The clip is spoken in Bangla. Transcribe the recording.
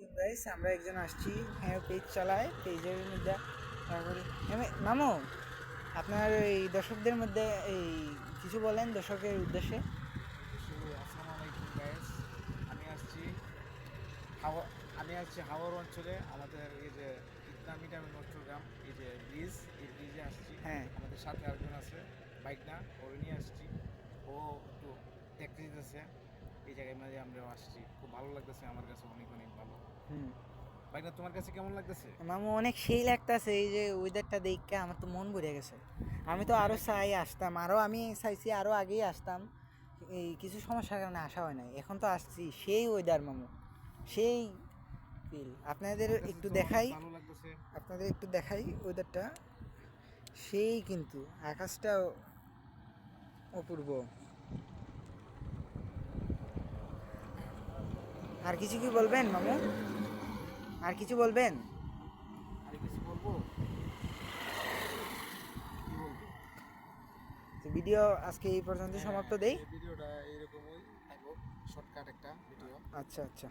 আলাইকুম গাইস আমরা একজন আসছি হ্যাঁ পেজ চালায় পেজের মধ্যে তারপরে এমে- মামু আপনার এই দর্শকদের মধ্যে এই কিছু বলেন দর্শকের উদ্দেশ্যে। আমি আসছি আমি আসছি হাওড় অঞ্চলে আমাদের এই যে ইতনামিটাম নট্টগ্রাম এই যে ব্রিজ এই ব্রিজে আসছি। হ্যাঁ। আমাদের সাথে আরেকজন আছে বাইক না ওরে নিয়ে আসছি। ও একটু ট্যাক্সি দিতেছে এই জায়গায় মাঝে আমরাও আসছি। খুব ভালো লাগতেছে আমার কাছে অনেক অনেক ভালো। হুম। না তোমার কাছে কেমন লাগতেছে? মামু অনেক সেই লাগতেছে এই যে ওয়েদারটা দেখে আমার তো মন ভরে গেছে। আমি তো আরও চাই আসতাম আরও আমি চাইছি আরও আগেই আসতাম। এই কিছু সমস্যার কারণে আসা হয় নাই। এখন তো আসছি সেই ওয়েদার মামু। সেই ফিল আপনাদের একটু দেখাই। আপনাদের একটু দেখাই ওয়েদারটা সেই কিন্তু আকাশটা অপূর্ব। আর কিছু কি বলবেন মামু? আর কিছু বলবেন? আর কিছু বলব? তো ভিডিও আজকে এই পর্যন্ত সমাপ্ত দেই। ভিডিওটা এরকমই থাকব শর্টকাট একটা ভিডিও আচ্ছা আচ্ছা।